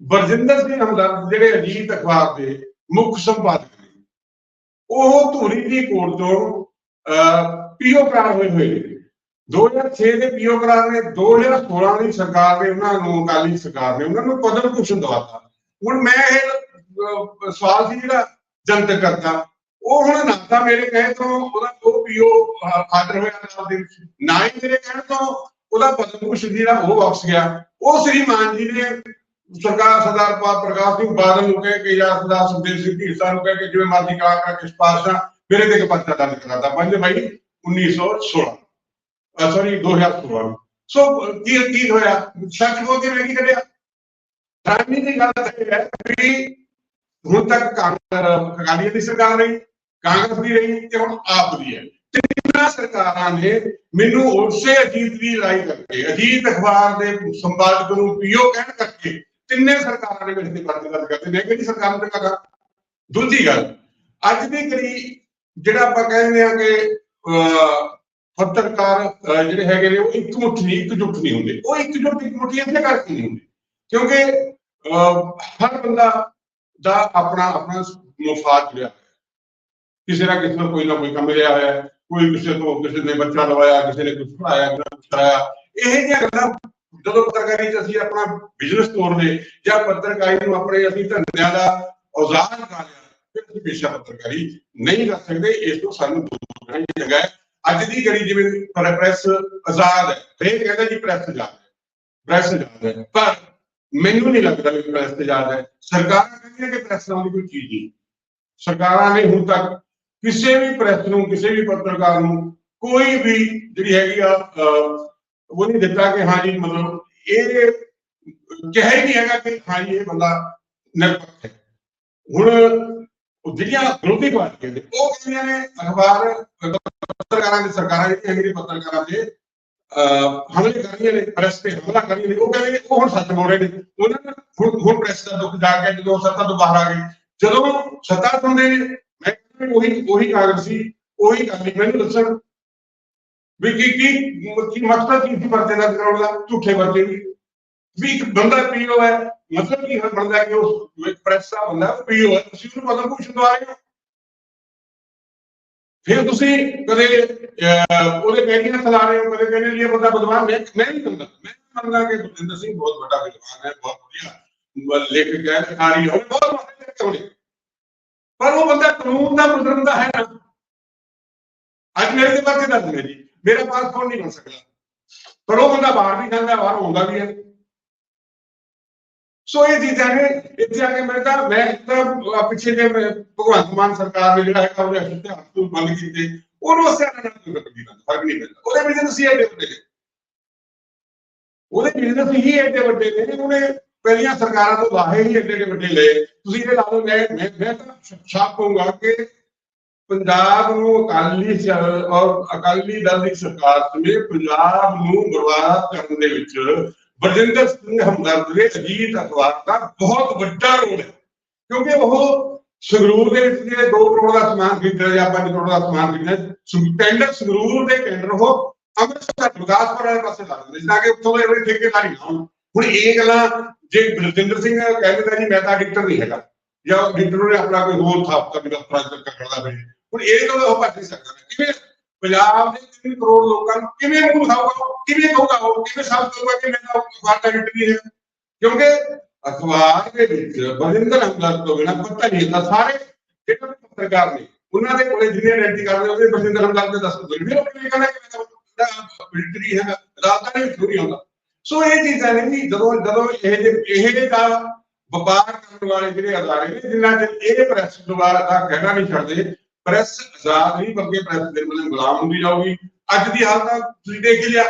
ਬਰਜਿੰਦਰ ਸਿੰਘ ਹਮਦਰਦ ਜਿਹੜੇ ਅਜੀਤ ਅਖਬਾਰ ਦੇ ਮੁੱਖ ਸੰਪਾਦਕ ਨੇ, ਉਹ ਧੂਰੀ ਦੀ ਕੋਰਟ ਤੋਂ ਪੀਓ ਕਰਾਰ ਹੋਏ ਹੋਏ ਨੇ। 2006 ਦੇ ਪੀਓ ਕਰਾਰ ਨੇ 2016 ਦੀ ਸਰਕਾਰ ਨੇ ਉਹਨਾਂ ਨੂੰ, ਅਕਾਲੀ ਸਰਕਾਰ ਨੇ ਉਹਨਾਂ ਨੂੰ ਪਦਮ ਭੂਸ਼ਣ ਦਵਾਤਾ। ਹੁਣ ਮੈਂ ਇਹ ਸਵਾਲ ਸੀ ਜਿਹੜਾ ਜਨਤਕ ਕਰਤਾ ਉਹ ਹੁਣ ਨਾ ਤਾਂ ਮੇਰੇ ਕਹਿਣ ਤੋਂ ਉਹਦਾ ਉਹ ਪੀਓ ਆਰਡਰ ਹੋਇਆ ਨਾਲ ਦੇ ਵਿੱਚ। ਨਾ ਹੀ ਮੇਰੇ ਕਹਿਣ ਤੋਂ ਉਹਦਾ ਪਦਮ ਭੂਸ਼ਣ ਜਿਹੜਾ ਉਹ ਵਾਪਸ ਗਿਆ। ਉਹ ਸ੍ਰੀ ਮਾਨ ਜੀ ਨੇ ਸਰਕਾਰ ਸਰਦਾਰ ਪ੍ਰਕਾਸ਼ ਸਿੰਘ ਬਾਦਲ ਨੂੰ ਕਹੇ ਕਿ ਜਾਂ ਸਰਦਾਰ ਸੁਖਦੇਵ ਸਿੰਘ ਢੀਂਡਸਾ ਨੂੰ ਕਹੇ ਕਿ ਜਿਵੇਂ ਮਰਜ਼ੀ ਕਰਾ ਕਰਕੇ ਸਿਫਾਰਸ਼ਾਂ ਮੇਰੇ ਤੇ ਇੱਕ ਦਰਜ ਕਰਾਤਾ 5 ਮਈ 1916 ਸੌਰੀ 2016 ਸੋ, ਕੀ ਕੀ ਹੋਇਆ? ਸੱਚ ਬੋਲ ਮੈਂ ਕੀ ਕਰਿਆ? ਰਾਜਨੀਤੀ ਗੱਲ ਤਾਂ ਇਹ ਹੈ ਵੀ ਹੁਣ ਤੱਕ ਕਾਂਗਰਸ ਦੀ ਸਰਕਾਰ ਰਹੀ, ਕਾਂਗਰਸ ਦੀ ਰਹੀ ਤੇ ਹੁਣ ਆਪ ਦੀ ਹੈ। ਤਿੰਨਾਂ ਸਰਕਾਰਾਂ ਨੇ ਮੈਨੂੰ ਉਸੇ ਅਜੀਤ ਦੀ ਲੜਾਈ ਕਰਕੇ, ਅਜੀਤ ਅਖਬਾਰ ਦੇ ਸੰਪਾਦਕ ਨੂੰ ਪੀਓ ਕਹਿਣ ਕਰਕੇ ਤਿੰਨੇ ਸਰਕਾਰਾਂ ਨੇ ਮੇਰੇ ਤੇ ਪਰਚੇ ਦਰਜ ਕਰਤੇ ਨੇ ਕਿਹੜੀ ਸਰਕਾਰ ਨੇ ਕਹਾ ਦੂਜੀ ਗੱਲ, ਅੱਜ ਦੀ ਕਰੀ ਜਿਹੜਾ ਆਪਾਂ ਕਹਿੰਦੇ ਆ ਕਿ ਪੱਤਰਕਾਰ ਜਿਹੜੇ ਹੈਗੇ ਨੇ, ਉਹ ਇੱਕ ਮੁੱਠ ਨਹੀਂ ਇਕਜੁੱਟ ਨਹੀਂ ਹੁੰਦੇ। ਉਹ ਇਕਜੁੱਟ ਇੱਕ ਮੁੱਠੀ ਇੱਥੇ ਕਰਕੇ ਨਹੀਂ ਹੁੰਦੇ। ਕਿਉਂਕਿ ਹਰ ਬੰਦਾ ਦਾ ਆਪਣਾ ਆਪਣਾ ਮੁਫਾਦ ਜੁੜਿਆ ਹੋਇਆ ਕਿਸੇ ਨਾ ਕਿਸੇ ਨੂੰ ਕੋਈ ਨਾ ਕੋਈ ਕੰਮ ਮਿਲਿਆ ਹੋਇਆ ਕੋਈ ਕਿਸੇ ਤੋਂ ਕਿਸੇ ਨੇ ਬੱਚਾ ਲਵਾਇਆ, ਕਿਸੇ ਨੇ ਕੁਝ ਪੜਾਇਆ ਕਿਸੇ ਨੇ ਕੁਝ ਕਰਾਇਆ। ਇਹ ਜਿਹੀਆਂ ਗੱਲਾਂ ਜਦੋਂ ਪੱਤਰਕਾਰੀ ਚ ਅਸੀਂ ਆਪਣਾ ਬਿਜ਼ਨਸ ਤੋਰਦੇ ਜਾਂ ਪੱਤਰਕਾਰੀ ਨੂੰ ਆਪਣੇ ਅਸੀਂ ਧੰਦਿਆਂ ਦਾ ਔਜ਼ਾਰ ਬਣਾ ਲਿਆ, ਫਿਰ ਅਸੀਂ ਪੇਸ਼ਾ ਪੱਤਰਕਾਰੀ ਨਹੀਂ ਕਰ ਸਕਦੇ, ਇਸ ਤੋਂ ਸਾਨੂੰ ਦੂਰ ਰਹਿਣਾ ਚਾਹੀਦਾ ਹੈ। ਅੱਜ ਦੀ ਘੜੀ ਜਿਵੇਂ ਪ੍ਰੈਸ ਆਜ਼ਾਦ ਹੈ ਇਹ ਕਹਿੰਦਾ ਜੀ ਪ੍ਰੈਸ ਆਜ਼ਾਦ ਹੈ, ਪ੍ਰੈਸ ਆਜ਼ਾਦ ਹੈ। ਪਰ ਮੈਨੂੰ ਨਹੀਂ ਲੱਗਦਾ ਵੀ ਪ੍ਰੈਸ ਆਜ਼ਾਦ ਹੈ। ਸਰਕਾਰਾਂ ਕਹਿੰਦੀਆਂ ਕਿ ਪ੍ਰੈਸ ਨਾਮ ਦੀ ਕੋਈ ਚੀਜ਼ ਨਹੀਂ। ਸਰਕਾਰਾਂ ਨੇ ਹੁਣ ਤੱਕ ਕਿਸੇ ਵੀ ਪ੍ਰੈਸ ਨੂੰ, ਕਿਸੇ ਵੀ ਪੱਤਰਕਾਰ ਨੂੰ ਕੋਈ ਵੀ ਜਿਹੜੀ ਹੈਗੀ ਆ ਉਹ ਨਹੀਂ ਦਿੱਤਾ ਕਿ ਹਾਂ ਜੀ ਮਤਲਬ ਇਹ ਕਿਹਾ ਹੀ ਨਹੀਂ ਹੈਗਾ ਕਿ ਹਾਂ ਜੀ ਇਹ ਬੰਦਾ ਨਿਰਪੱਖ ਹੈ। ਹੁਣ ਜਿਹੜੀਆਂ ਵਿਰੋਧੀ ਪਾਰਟੀਆਂ ਨੇ ਉਹ ਕਹਿੰਦੀਆਂ ਨੇ ਅਖਬਾਰ ਪੱਤਰਕਾਰਾਂ ਦੀ ਸਰਕਾਰਾਂ ਜਿਹੜੀਆਂ ਹੈਗੀਆਂ ਪੱਤਰਕਾਰਾਂ ਤੇ ਅਹ, ਹਮਲੇ ਕਰ ਰਹੀਆਂ ਨੇ ਪ੍ਰੈਸ ਤੇ ਹਮਲਾ ਕਰ ਰਹੀਆਂ ਨੇ ਉਹ ਕਹਿੰਦੇ ਨੇ ਉਹ ਹੁਣ ਸੱਚ ਬੋਲ ਰਹੇ ਨੇ। ਉਹਨਾਂ ਨੇ ਹੁਣ ਹੁਣ ਪ੍ਰੈਸ ਦਾ ਦੁੱਖ ਜਾ ਕੇ ਜਦੋਂ ਸੱਤਾ ਤੋਂ ਬਾਹਰ ਆ ਗਈ ਜਦੋਂ ਸੱਤਾ ਹੁੰਦੇ ਨੇ ਮੈਂ ਕਹਿੰਦਾ ਉਹੀ ਉਹੀ ਕਾਂਗਰਸੀ ਉਹੀ ਗੱਲ ਮੈਨੂੰ ਦੱਸਣ। ਵੀ ਕੀ ਕੀ ਕੀ ਮਕਸਦ ਕੀ ਸੀ ਪਰਚੇ ਦਾ ਕਰਾਉਣ ਦਾ? ਝੂਠੇ ਪਰਚੇ ਦੀ। ਵੀ ਇੱਕ ਬੰਦਾ ਪੀਓ ਹੈ ਮਤਲਬ ਕੀ ਹੈ ਬਣਦਾ ਕਿ ਉਹ ਪ੍ਰੈਸ ਦਾ ਬੰਦਾ ਪੀਓ ਹੈ ਤੁਸੀਂ ਉਹਨੂੰ ਪਤਾ ਪੁੱਛ ਦਵਾ ਰਹੇ ਹੋ? ਫਿਰ ਤੁਸੀਂ ਕਦੇ ਉਹਦੇ ਪੈਰੀਆਂ ਖਲਾ ਰਹੇ ਹੋ, ਕਦੇ ਕਹਿੰਦੇ ਜੀ ਇਹ ਬੰਦਾ ਬਦਵਾਨ ਮੈਂ ਮੈਂ ਨਹੀਂ ਮੰਨਦਾ। ਮੈਂ ਮੰਨਦਾ ਕਿ ਗੁਰਜਿੰਦਰ ਸਿੰਘ ਬਹੁਤ ਵੱਡਾ ਵਿਦਵਾਨ ਹੈ, ਬਹੁਤ ਵਧੀਆ ਲੇਖਕ ਹੈ ਲਿਖਾਰੀ ਹੈ ਬਹੁਤ ਵੱਡੇ ਲੇਖਕ ਪਰ ਉਹ ਬੰਦਾ ਕਾਨੂੰਨ ਦਾ ਮੁਜਰਮ ਦਾ ਹੈ ਨਾ। ਅੱਜ ਮੇਰੇ ਤੇ ਪਰਚੇ ਦਰਜ ਨੇ ਜੀ ਮੇਰਾ ਪਾਸਪੋਰਟ ਨਹੀਂ ਬਣ ਸਕਦਾ। ਪਰ ਉਹ ਬੰਦਾ ਬਾਹਰ ਵੀ ਜਾਂਦਾ, ਬਾਹਰ ਆਉਂਦਾ ਵੀ ਹੈ। ਸੋ ਇਹ ਚੀਜ਼ਾਂ ਨੇ, ਇੱਥੇ ਆ ਕੇ ਮੇਰੇ ਤਾਂ ਮੈਂ ਤਾਂ ਪਿੱਛੇ ਜੇ ਭਗਵੰਤ ਮਾਨ ਸਰਕਾਰ ਨੇ ਜਿਹੜਾ ਹੈਗਾ, ਉਹਦੇ ਅਸਲ ਤੇ ਹੱਥ ਤੋਂ ਬੰਦ ਕੀਤੇ। ਉਹਨੂੰ ਉਸੇ ਨਾਲ ਕੋਈ ਫ਼ਰਕ ਨਹੀਂ ਪੈਂਦਾ ਫ਼ਰਕ ਨਹੀਂ ਪੈਂਦਾ। ਉਹਦੇ ਬਿਜ਼ਨਸ ਹੀ ਐਡੇ ਵੱਡੇ ਨੇ। ਉਹਦੇ ਬਿਜ਼ਨਸ ਹੀ ਐਡੇ ਵੱਡੇ ਨੇ ਉਹਨੇ ਪਹਿਲੀਆਂ ਸਰਕਾਰਾਂ ਤੋਂ ਲਾਹੇ ਹੀ ਐਡੇ ਐਡੇ ਵੱਡੇ ਲਏ। ਤੁਸੀਂ ਇਹ ਲਾ ਲਓ ਮੈਂ ਮੈਂ ਤਾਂ ਛਾਪ ਪਾਉਂਗਾ ਕਿ ਪੰਜਾਬ ਨੂੰ ਅਕਾਲੀ ਸ- ਔਰ ਅਕਾਲੀ ਦਲ ਦੀ ਸਰਕਾਰ ਸਮੇਤ ਪੰਜਾਬ ਨੂੰ ਬਰਬਾਦ ਕਰਨ ਦੇ ਵਿੱਚ ਬਰਜਿੰਦਰ ਸਿੰਘ ਹਮਦਰਦ ਦੇ ਅਜੀਤ ਅਖਬਾਰ ਦਾ ਬਹੁਤ ਵੱਡਾ ਰੋਲ ਹੈ। ਕਿਉਂਕਿ ਉਹ ਸੰਗਰੂਰ ਦੇ ਵਿੱਚ ਜਿਹੜੇ 2 ਕਰੋੜ ਦਾ ਸਮਾਨ ਖਰੀਦਿਆ ਜਾਂ 5 ਕਰੋੜ ਦਾ ਸਮਾਨ ਖਰੀਦਿਆ ਟੈਂਡਰ ਸੰਗਰੂਰ ਦੇ ਟੈਂਡਰ ਉਹ ਅੰਮ੍ਰਿਤਸਰ, ਗੁਰਦਾਸਪੁਰ ਵਾਲੇ ਪਾਸੇ ਲਾ ਦਿੰਦੇ ਜਿੱਦਾਂ ਕਿ ਉੱਥੋਂ ਦੇ ਜਿਹੜੇ ਠੇਕੇਦਾਰੀ ਹੋਣ, ਹੁਣ ਇਹ ਗੱਲਾਂ ਜੇ ਬਲਜਿੰਦਰ ਸਿੰਘ ਕਹਿੰਦੇ ਤਾਂ ਜੀ ਮੈਂ ਤਾਂ ਐਡੀਟਰ ਨਹੀਂ ਹੈਗਾ। ਜਾਂ ਐਡੀਟਰ ਨੇ ਆਪਣਾ ਕੋਈ ਹੋਰ ਥਾਪ ਕਰ ਦਿੱਤਾ ਪ੍ਰੋਜੈਕਟ ਕਰਦਾ ਬਈ ਹੁਣ ਇਹ ਤੋਂ ਉਹ ਭੱਜ ਨਹੀਂ ਸਕਦਾ? ਕਿਵੇਂ ਪੰਜਾਬ ਦੇ 3 ਕਰੋੜ ਲੋਕਾਂ ਨੂੰ ਕਿਵੇਂ ਮੂੰਹ ਦਿਖਾਊਗਾ ਕਿਵੇਂ ਕਹੂਗਾ ਉਹ? ਕਿਵੇਂ ਸਾਬਤ ਕਰੂਗਾ ਕਿ ਮੈਂ ਅਖਬਾਰ ਦਾ ਐਡੀਟਰ ਨਹੀਂ ਹੈ ਕਿਉਂਕਿ ਅਖਬਾਰ ਦੇ ਵਿੱਚ ਬਰਿੰਦਰ ਹਮਦਰਦ ਤੋਂ ਬਿਨਾਂ ਪਤਾ ਨਹੀਂ ਹੁੰਦਾ, ਸਾਰੇ ਜਿਹੜੇ ਪੱਤਰਕਾਰ ਨੇ, ਉਹਨਾਂ ਦੇ ਕੋਲੇ ਜਿਹਨੇ ਐਡਿਟ ਕਰਦੇ ਉਹਦੇ ਬਰਿੰਦਰ ਹਮਦਰਦ ਦੇ ਦੱਸ ਦੋ ਵੀ ਉਹ ਕਹਿੰਦਾ ਕਿ ਮੈਂ ਤਾਂ ਐਡੀਟਰ ਰਾਤ ਦਾ ਨਹੀਂ ਥੋੜੀ ਹੁੰਦਾ ਸੋ ਇਹ ਚੀਜ਼ਾਂ ਨੇ ਵੀ ਜਦੋਂ ਜਦੋਂ ਇਹ ਜਿਹੇ- ਇਹ ਦਾ ਵਪਾਰ ਕਰਨ ਵਾਲੇ ਜਿਹੜੇ ਅਦਾਰੇ ਨੇ, ਜਿਨ੍ਹਾਂ ਚ ਇਹ ਪ੍ਰੈਸ ਦੁਆਰਾ ਦਾ ਕਹਿਣਾ ਨਹੀਂ ਛੱਡਦੇ ਪ੍ਰੈਸ ਆਜ਼ਾਦ ਨਹੀਂ, ਬਲਕਿ ਪ੍ਰੈਸ ਦੇ ਮਤਲਬ ਗੁਲਾਮ ਹੁੰਦੀ ਜਾਊਗੀ। ਅੱਜ ਦੀ ਹਾਲਤ ਤੁਸੀਂ ਦੇਖ ਹੀ ਲਿਆ।